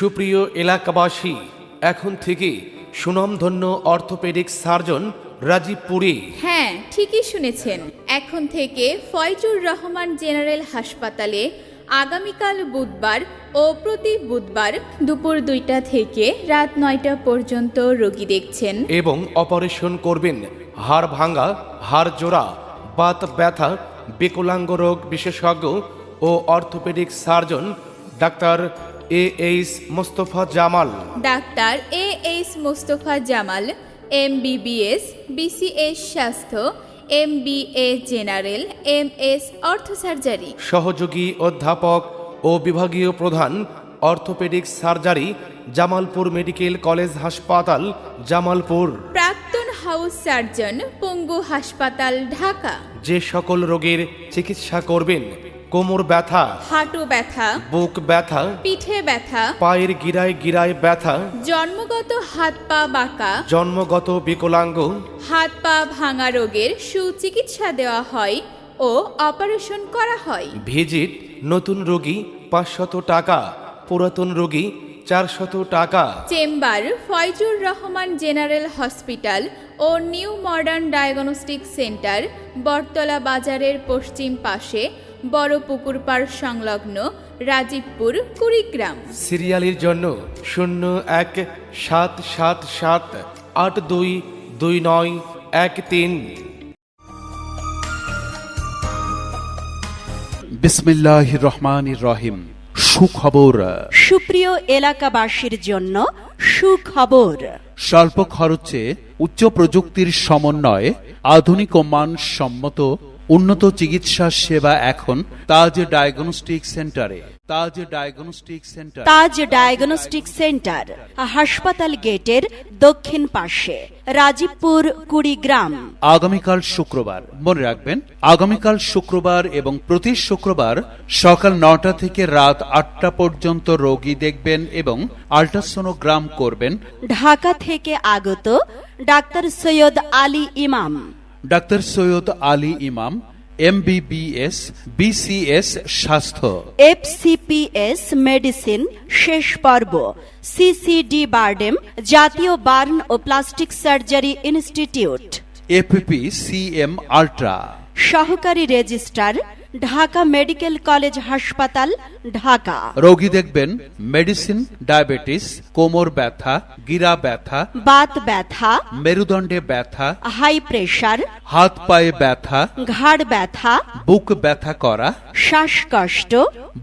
সুপ্রিয় এলাকাবাসী এখন থেকে সুনামধন্য অর্থোপেডিক সার্জন রাজীবপুরে হ্যাঁ ঠিকই শুনেছেন। এখন থেকে ফয়জুর রহমান জেনারেল হাসপাতালে আগামীকাল বুধবার ও প্রতি বুধবার দুপুর দুইটা থেকে রাত নয়টা পর্যন্ত রোগী দেখছেন। এবং অপারেশন করবেন হাড় ভাঙা হাড় জোড়া বাত ব্যথা বিকলাঙ্গ রোগ বিশেষজ্ঞ ও orthopaedic surgeon doctor A H Mostafa Jamal. Doctor A H Mostafa Jamal M BBS BCS স্বাস্থ্য M B A general M S ortho surgery সহযোগী অধ্যাপক ও বিভাগীয় প্রধান orthopaedic surgery Jamalpur medical college হাসপাতাল জামালপুর। প্রাক্তন হাউস সার্জন পঙ্গু হাসপাতাল ঢাকা। যে সকল রোগের চিকিৎসা করবেন কোমর ব্যথা হাঁটু ব্যথা বুক ব্যথা পিঠে ব্যথা পায়ের গিরায় গিরায় ব্যথা জন্মগত হাত পা বাঁকা জন্মগত বিকলাঙ্গ হাত পা ভাঙা রোগের সুচিকিৎসা দেওয়া হয় ও অপারেশন করা হয়। ভিজিট নতুন রোগী পাঁচশত টাকা পুরাতন রোগী চারশত টাকা। Chamber Foyzur Rahman general hospital ও new modern diagnostic centre Bottola বাজারের পশ্চিম পাশে বড় পুকুর পাড় সংলগ্ন রাজীবপুর কুড়িগ্রাম। সিরিয়ালের জন্য শূন্য এক সাত সাত সাত আট দুই দুই নয় এক তিন। বিসমিল্লাহ রহমান রহিম। সুখবর। সুপ্রিয় এলাকাবাসীর জন্য সুখবর। স্বল্প খরচে উচ্চ প্রযুক্তির সমন্বয়ে আধুনিক ও মানসম্মত উন্নত চিকিৎসা সেবা এখন তাজ ডায়াগনস্টিক সেন্টারে। Taj diagnostic centre. Taj diagnostic centre হাসপাতাল গেটের দক্ষিণ পাশে রাজীবপুর কুড়িগ্রাম। আগামীকাল শুক্রবার মনে রাখবেন আগামীকাল শুক্রবার এবং প্রতি শুক্রবার সকাল নটা থেকে রাত আটটা পর্যন্ত রোগী দেখবেন এবং আল্ট্রাসোনোগ্রাম করবেন। ঢাকা থেকে আগত ডাক্তার সৈয়দ আলী ইমাম। Doctor Syed Ali Imam MBBS BCS স্বাস্থ্য। এফসিপিএস মেডিসিন শেষ পর্ব। সিসিডি বার্ডেম জাতীয় বার্ন ও plastic surgery institute. APP CM ultra. সহকারী রেজিস্ট্রার ঢাকা মেডিকেল কলেজ হাসপাতাল ঢাকা। রোগী দেখবেন মেডিসিন ডায়াবেটিস কোমর ব্যথা গিরা ব্যথা বাত ব্যথা মেরুদণ্ডে ব্যথা হাই প্রেশার হাত পায়ে ব্যথা ঘাড় ব্যথা বুক ব্যথা করা শ্বাসকষ্ট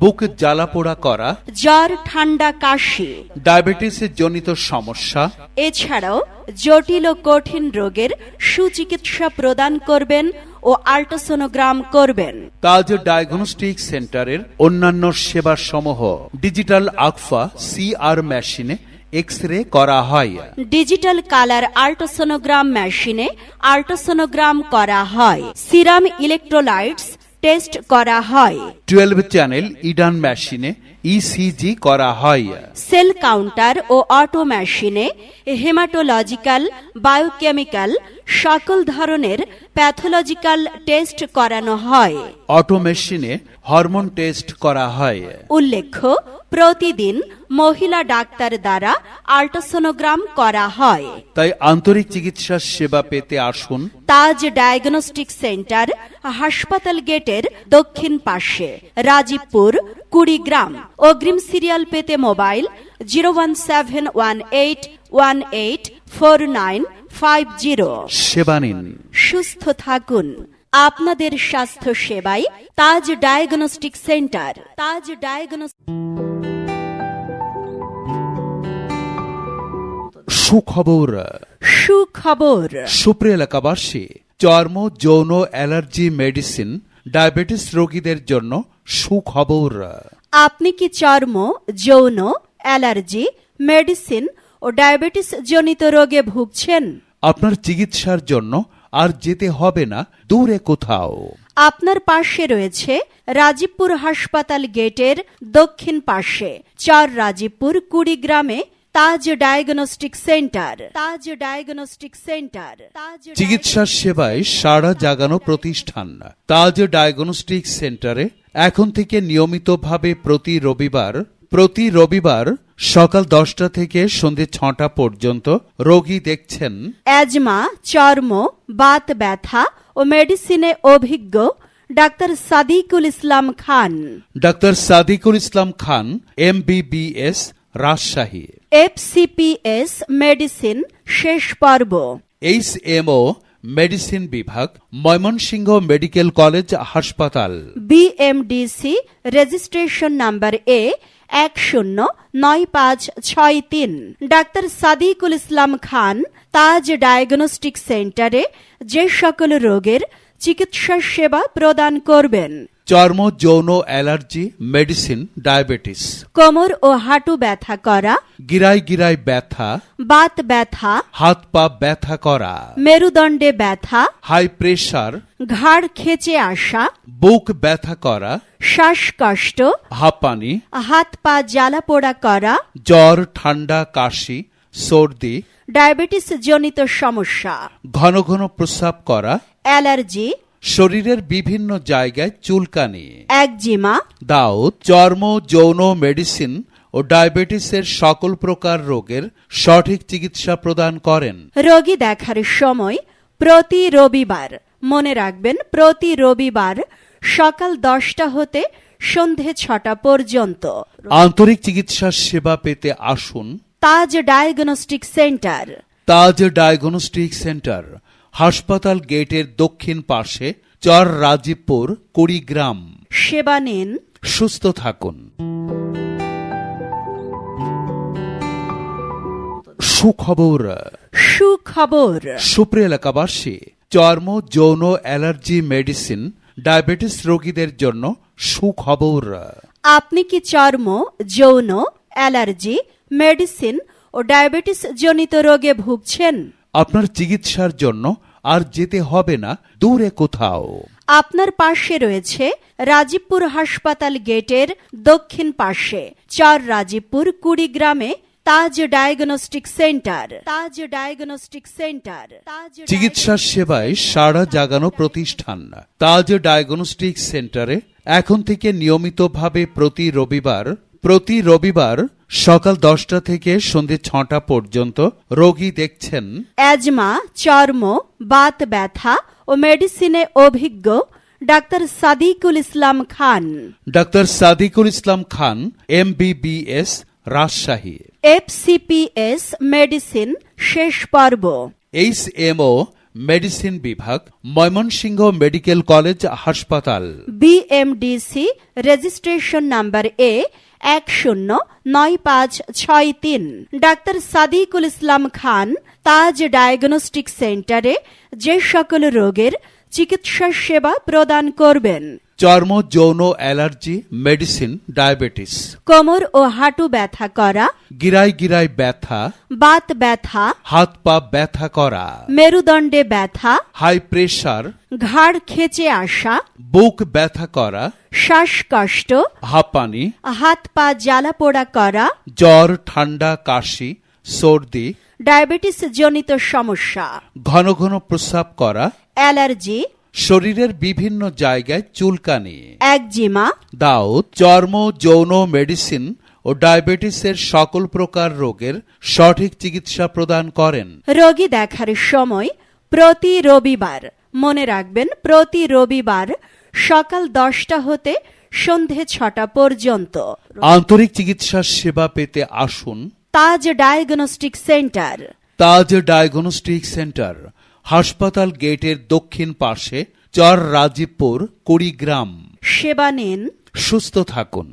বুক জ্বালাপোড়া করা জ্বর ঠান্ডা কাশি। ডায়াবেটিস জনিত সমস্যা এছাড়াও জটিল ও কঠিন রোগের সুচিকিৎসা প্রদান করবেন ও আল্ট্রাসোনোগ্রাম করবেন। তাজ ডায়াগনস্টিক সেন্টারের অন্যান্য সেবা সমূহ ডিজিটাল আকফা সিআর মেশিনে এক্স রে করা হয়। ডিজিটাল কালার আল্ট্রাসোনোগ্রাম মেশিনে আল্ট্রাসোনোগ্রাম করা হয়। সিরাম ইলেকট্রোলাইটস টেস্ট করা হয়। টুয়েলভ চ্যানেল ইডান মেশিনে ইসিজি করা হয়। সেল কাউন্টার ও অটো মেশিনে হেমাটোলজিক্যাল বায়োকেমিক্যাল সকল ধরনের প্যাথোলজিক্যাল টেস্ট করানো হয়। অটো মেশিনে হরমোন টেস্ট করা হয়। উল্লেখ্য প্রতিদিন মহিলা ডাক্তার দ্বারা আল্ট্রাসোনোগ্রাম করা হয়। তাই আন্তরিক চিকিৎসা সেবা পেতে আসুন। তাজ ডায়াগনস্টিক সেন্টার হাসপাতাল গেটের দক্ষিণ পাশে রাজীবপুর কুড়িগ্রাম। অগ্রিম সিরিয়াল পেতে mobile zero one seven one eight one eight four nine five zero. সেবা নিন। সুস্থ থাকুন। আপনাদের স্বাস্থ্য সেবায় Taj diagnostic centre. Taj diagnostic সুখবর। সুখবর। সুপ্রিয় এলাকাবাসী চর্ম যৌন অ্যালার্জি মেডিসিন ডায়াবেটিস রোগীদের জন্য সুখবর। আপনি কি চর্ম যৌন অ্যালার্জি মেডিসিন ও ডায়াবেটিস জনিত রোগে ভুগছেন? আপনার চিকিৎসার জন্য আর যেতে হবে না দূরে কোথাও। আপনার পাশে রয়েছে রাজীবপুর হাসপাতাল গেটের দক্ষিণ পাশে চার Rajibpur কুড়িগ্রামে Taj diagnostic centre. Taj diagnostic centre. Taj চিকিৎসা সেবায় সারা জাগানো প্রতিষ্ঠান। তাজ ডায়াগনস্টিক সেন্টারে এখন থেকে নিয়মিতভাবে প্রতি রবিবার প্রতি রবিবার সকাল দশটা থেকে সন্ধে ছটা পর্যন্ত রোগী দেখছেন। অ্যাজমা চর্ম বাত ব্যথা ও মেডিসিনে অভিজ্ঞ doctor Sadikul Islam Khan. Doctor Sadikul Islam Khan M Rajshahi. FCPS medicine শেষ পর্ব। এইচ এমও মেডিসিন বিভাগ, ময়মনসিংহ মেডিকেল কলেজ হাসপাতাল। বিএমডিসি রেজিস্ট্রেশন নাম্বার এ এক শূন্য নয় পাঁচ ছয় তিন। ডাক্তার সাদিকুল ইসলাম খান, তাজ ডায়াগনস্টিক সেন্টারে যে সকল রোগের চিকিৎসা সেবা প্রদান করবেন। চর্ম যৌন অ্যালার্জি মেডিসিন ডায়াবেটিস। কোমর ও হাঁটু ব্যথা করা। গিরাই গিরায় ব্যথা। বাত ব্যথা। হাত পা ব্যথা করা। মেরুদণ্ডে ব্যথা। High pressure. ঘাড় খেচে আসা। বুক ব্যথা করা। শ্বাসকষ্ট। হাঁপানি। হাত পা জ্বালা পোড়া করা। জ্বর ঠান্ডা কাশি সর্দি। ডায়াবেটিস জনিত সমস্যা। ঘন ঘন প্রস্রাব করা। অ্যালার্জি। শরীরের বিভিন্ন জায়গায় চুলকানি। একজিমা দাউদ চর্ম যৌন মেডিসিন ও ডায়াবেটিসের সকল প্রকার রোগের সঠিক চিকিৎসা প্রদান করেন। রোগী দেখার সময় প্রতি রবিবার মনে রাখবেন প্রতি রবিবার সকাল দশটা হতে সন্ধে ছটা পর্যন্ত। আন্তরিক চিকিৎসা সেবা পেতে আসুন। Taj diagnostic centre. Taj diagnostic centre হাসপাতাল গেটের দক্ষিণ পাশে চর রাজীবপুর কুড়িগ্রাম। সেবা নিন। সুস্থ থাকুন। সুখবর। সুখবর। সুপ্রিয় এলাকাবাসী চর্ম যৌন অ্যালার্জি মেডিসিন ডায়াবেটিস রোগীদের জন্য সুখবর। আপনি কি চর্ম যৌন অ্যালার্জি মেডিসিন ও ডায়াবেটিস জনিত রোগে ভুগছেন? আপনার চিকিৎসার জন্য আর যেতে হবে না দূরে কোথাও। আপনার পাশে রয়েছে রাজীবপুর হাসপাতাল গেটের দক্ষিণ পাশে চার Rajibpur কুড়িগ্রামে Taj diagnostic centre Taj diagnostic centre Taj চিকিৎসা সেবায় সারা জাগানো প্রতিষ্ঠান তাজ ডায়াগনস্টিক সেন্টারে এখন থেকে নিয়মিতভাবে প্রতি রবিবার প্রতি রবিবার সকাল দশটা থেকে সন্ধে ছটা পর্যন্ত রোগী দেখছেন অ্যাজমা চর্ম বাত ব্যথা ও মেডিসিনে অভিজ্ঞ doctor Sadikul Islam Khan. Doctor Sadikul Islam Khan M Rajshahi. FCPS medicine শেষ পর্ব। এইচ এমও মেডিসিন বিভাগ ময়মনসিংহ মেডিকেল কলেজ হাসপাতাল। বিএমডিসি রেজিস্ট্রেশন নাম্বার এ এক শূন্য নয় পাঁচ ছয় তিন। ডাক্তার সাদিকুল ইসলাম খান তাজ ডায়াগনস্টিক সেন্টারে যে সকল রোগের চিকিৎসা সেবা প্রদান করবেন। চর্ম যৌন অ্যালার্জি মেডিসিন ডায়াবেটিস। কোমর ও হাঁটু ব্যথা করা। গিরাই গিরাই ব্যথা। বাত ব্যথা। হাত পা ব্যথা করা। মেরুদণ্ডে ব্যথা। হাই প্রেশার ঘাড় খেচে আসা। বুক ব্যথা করা। শ্বাসকষ্ট। হাঁপানি। হাত পা জ্বালা পোড়া করা। জ্বর ঠান্ডা কাশি সর্দি। ডায়াবেটিস জনিত সমস্যা। ঘন ঘন প্রস্রাব করা। অ্যালার্জি। শরীরের বিভিন্ন জায়গায় চুলকানি। একজিমা দাউদ চর্ম যৌন মেডিসিন ও ডায়াবেটিসের সকল প্রকার রোগের সঠিক চিকিৎসা প্রদান করেন। রোগী দেখার সময় প্রতি রবিবার মনে রাখবেন প্রতি রবিবার সকাল দশটা হতে সন্ধে ছটা পর্যন্ত। আন্তরিক চিকিৎসা সেবা পেতে আসুন। Taj diagnostic centre. Taj diagnostic centre হাসপাতাল গেটের দক্ষিণ পাশে চর রাজীবপুর কুড়িগ্রাম। সেবা নিন। সুস্থ থাকুন।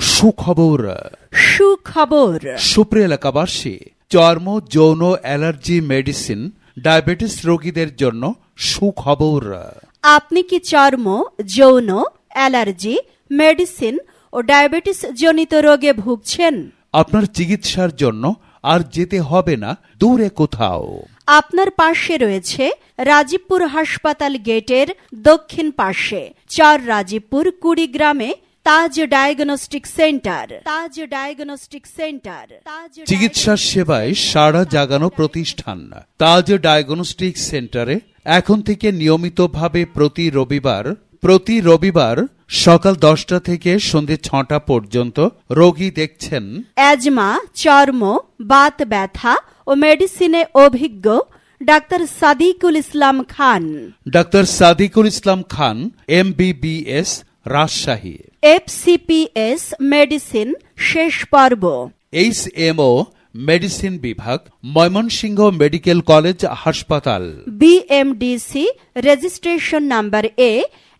সুখবর। সুখবর। সুপ্রিয় এলাকাবাসী চর্ম যৌন অ্যালার্জি মেডিসিন ডায়াবেটিস রোগীদের জন্য সুখবর। আপনি কি চর্ম যৌন অ্যালার্জি মেডিসিন ও ডায়াবেটিস জনিত রোগে ভুগছেন? আপনার চিকিৎসার জন্য আর যেতে হবে না দূরে কোথাও। আপনার পাশে রয়েছে রাজীবপুর হাসপাতাল গেটের দক্ষিণ পাশে চার Rajibpur কুড়িগ্রামে Taj diagnostic centre Taj diagnostic centre Taj চিকিৎসা সেবায় সাড়া জাগানো প্রতিষ্ঠান তাজ ডায়াগনস্টিক সেন্টারে এখন থেকে নিয়মিতভাবে প্রতি রবিবার প্রতি রবিবার সকাল দশটা থেকে সন্ধে ছটা পর্যন্ত রোগী দেখছেন অ্যাজমা চর্ম বাত ব্যথা ও মেডিসিনে অভিজ্ঞ doctor Sadikul Islam Khan. Doctor Sadikul Islam Khan M Rajshahi. FCPS medicine শেষ পর্ব। এইচ এমও মেডিসিন বিভাগ ময়মনসিংহ মেডিকেল কলেজ হাসপাতাল। বিএমডিসি রেজিস্ট্রেশন নাম্বার এ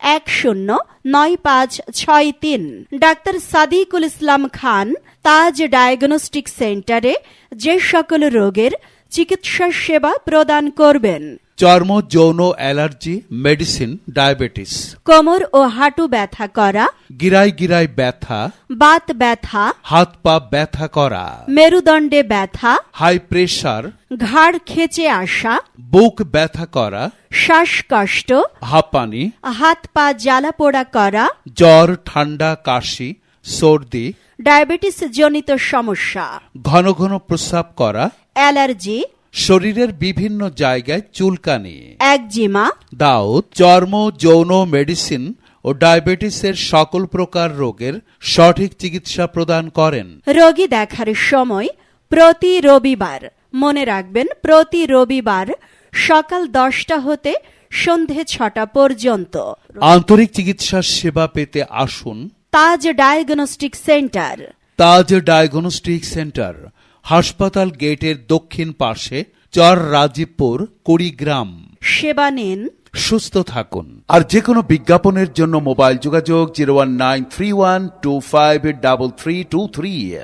এক শূন্য নয় পাঁচ ছয় তিন। ডাক্তার সাদিকুল ইসলাম খান তাজ ডায়াগনস্টিক সেন্টারে যে সকল রোগের চিকিৎসা সেবা প্রদান করবেন। চর্ম যৌন অ্যালার্জি মেডিসিন ডায়াবেটিস। কোমর ও হাঁটু ব্যথা করা। গিরাই গিরাই ব্যথা। বাত ব্যথা। হাত পা ব্যথা করা। মেরুদণ্ডে ব্যথা। হাই প্রেশার ঘাড় খেচে আসা। বুক ব্যথা করা। শ্বাসকষ্ট। হাঁপানি। হাত পা জ্বালা পোড়া করা। জ্বর ঠান্ডা কাশি সর্দি। ডায়াবেটিস জনিত সমস্যা। ঘন ঘন প্রস্রাব করা। অ্যালার্জি। শরীরের বিভিন্ন জায়গায় চুলকানি। একজিমা দাউদ চর্ম যৌন মেডিসিন ও ডায়াবেটিসের সকল প্রকার রোগের সঠিক চিকিৎসা প্রদান করেন। রোগী দেখার সময় প্রতি রবিবার মনে রাখবেন প্রতি রবিবার সকাল দশটা হতে সন্ধে ছটা পর্যন্ত। আন্তরিক চিকিৎসা সেবা পেতে আসুন। Taj diagnostic centre. Taj diagnostic centre হাসপাতাল গেটের দক্ষিণ পাশে চর রাজীবপুর কুড়িগ্রাম। সেবা নিন। সুস্থ থাকুন। আর যে কোনো বিজ্ঞাপনের জন্য মোবাইল যোগাযোগ zero one nine three one two five double three two three.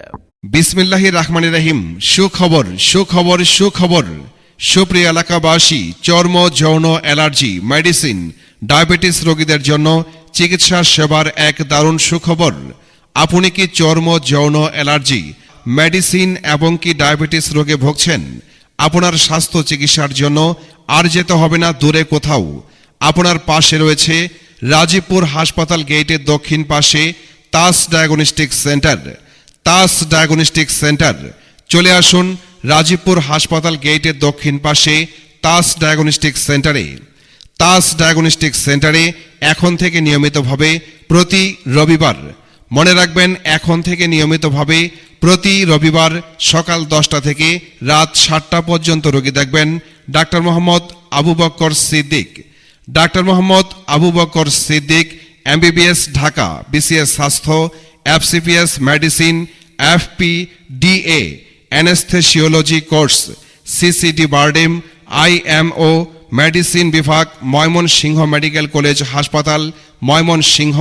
বিসমিল্লাহির রহমানির রহিম। সুখবর সুখবর সুখবর। সুপ্রিয় এলাকাবাসী চর্ম যৌন অ্যালার্জি মেডিসিন ডায়াবেটিস রোগীদের জন্য চিকিৎসা সেবার এক দারুণ সুখবর। আপনি কি চর্ম যৌন অ্যালার্জি মেডিসিন এবং কি ডায়াবেটিস রোগে ভুগছেন? আপনার স্বাস্থ্য চিকিৎসার জন্য আর যেতে হবে না দূরে কোথাও। আপনার পাশে রয়েছে রাজীবপুর হাসপাতাল গেটের দক্ষিণ পাশে Taj diagnostic centre. Taj diagnostic centre. চলে আসুন রাজীবপুর হাসপাতাল গেটের দক্ষিণ পাশে তাস ডায়াগনস্টিক সেন্টারে। তাস ডায়াগনস্টিক সেন্টারে এখন থেকে নিয়মিতভাবে প্রতি রবিবার মনে রাখবেন, এখন থেকে নিয়মিতভাবে প্রতি রবিবার সকাল দশটা থেকে রাত সাতটা পর্যন্ত রোগী দেখবেন doctor Mohammad Abu Bakkar Siddique. Doctor Mohammad Abu Bakkar Siddique, MBBS Dhaka, BCS স্বাস্থ্য, FCPS medicine FP DA anaesthesiology course, CCD BIRDEM, IMO, medicine বিভাগ, ময়মনসিংহ মেডিকেল কলেজ হাসপাতাল, ময়মনসিংহ।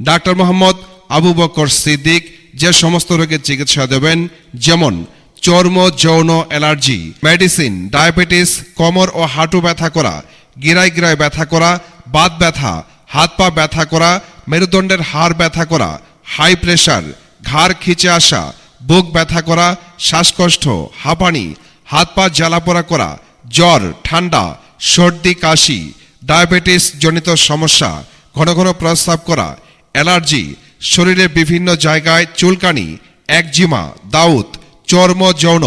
ডাক্তার মোহাম্মদ আবু বকর সিদ্দিক যে সমস্ত রোগের চিকিৎসা দেবেন, যেমন চর্ম, যৌন, অ্যালার্জি, মেডিসিন, ডায়াবেটিস, কোমর ও হাঁটু ব্যথা করা, গিরায় গিরায় ব্যথা করা, বাত ব্যথা, হাত পা ব্যথা করা, মেরুদণ্ডের হাড় ব্যথা করা, হাই প্রেশার, ঘাড় খিচে আসা, বুক ব্যথা করা, শ্বাসকষ্ট, হাঁপানি, হাত পা জ্বালাপোড়া করা, জ্বর, ঠান্ডা, সর্দি, কাশি, ডায়াবেটিস জনিত সমস্যা, ঘন ঘন প্রস্রাব করা, অ্যালার্জি শরীরের বিভিন্ন জায়গায় চুলকানি একজিমা দাউদ, চর্ম, যৌন,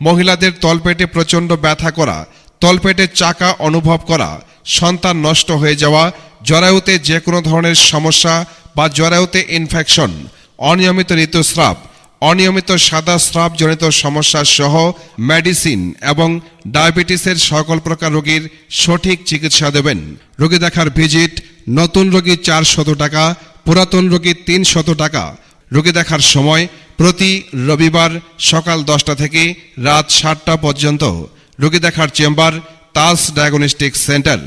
মহিলাদের তলপেটে প্রচণ্ড ব্যথা করা, তলপেটে চাকা অনুভব করা, সন্তান নষ্ট হয়ে যাওয়া, জরায়ুতে যে কোনো ধরনের সমস্যা বা জরায়ুতে ইনফেকশন অনিয়মিত ঋতুস্রাব, অনিয়মিত সাদা স্রাব জনিত সমস্যা সহ মেডিসিন এবং ডায়াবেটিসের সকল প্রকার রোগীর সঠিক চিকিৎসা দেবেন। রোগী দেখার ভিজিট নতুন রোগী চারশত টাকা পুরাতন রোগী তিনশত টাকা। রোগী দেখার সময় প্রতি রবিবার সকাল দশটা থেকে রাত সাতটা পর্যন্ত রোগী দেখার চেম্বার তাস ডায়াগনস্টিক সেন্টার।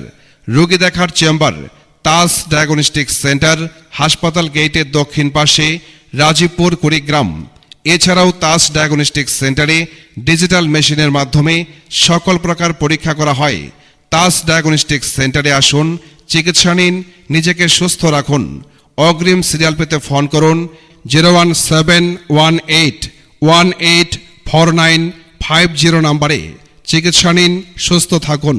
রোগী দেখার চেম্বার তাস ডায়াগনস্টিক সেন্টার হাসপাতাল গেটের দক্ষিণ পাশে রাজীবপুর কুড়িগ্রাম। এছাড়াও তাস ডায়াগনস্টিক সেন্টারে ডিজিটাল মেশিনের মাধ্যমে সকল প্রকার পরীক্ষা করা হয়। তাস ডায়াগনস্টিক সেন্টারে আসুন, চিকিৎসা নিন, নিজেকে সুস্থ রাখুন। অগ্রিম সিরিয়াল পেতে ফোন করুন zero one seven one eight one eight four nine five zero নাম্বারে চিকিৎসা নিন, সুস্থ থাকুন।